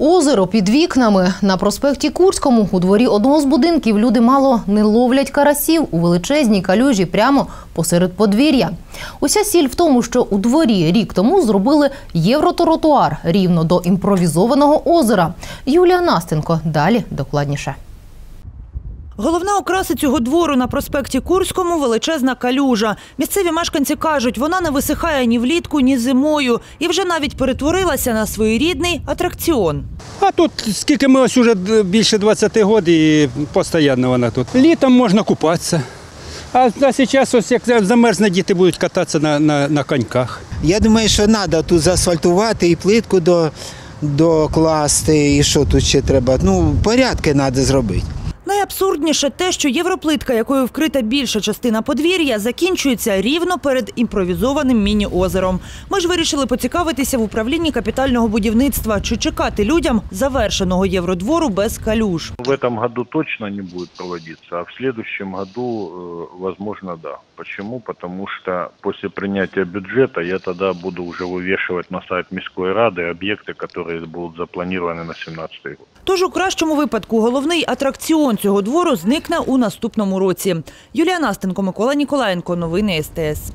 Озеро під вікнами на проспекті Курському у дворі одного з будинків люди мало не ловлять карасів у величезній калюжі прямо посеред подвір'я. Уся сіль в тому, що у дворі рік тому зробили євротротуар рівно до імпровізованого озера. Юлія Настенко далі докладніше. Головна окраса цього двору на проспекті Курському величезна калюжа. Місцеві мешканці кажуть, вона не висихає ні влітку, ні зимою і вже навіть перетворилася на своєрідний атракціон. А тут скільки ми ось уже більше 20 років і постійно вона тут. Літом можна купатися. А на зараз, ось як замерзне, діти будуть кататися на, на, на коньках. Я думаю, що треба тут заасфальтувати і плитку до, докласти, і що тут ще треба. Ну, порядки треба зробити. Найабсурдніше те, що європлитка, якою вкрита більша частина подвір'я, закінчується рівно перед імпровізованим міні-озером. Ми ж вирішили поцікавитися в управлінні капітального будівництва, чи чекати людям завершеного євродвору без калюж. В этом году точно не будет проводиться, а в следующем году, э, возможно, да. Почему? Потому что после принятия бюджета я тогда буду уже вывешивать на сайт Мирской Рады объекты, которые будут запланированы на 2017 год. Тож у кращому випадку головний атракціон цього двору зникне у наступному році. Юлія Настенко, Микола Ніколаєнко. Новини СТС.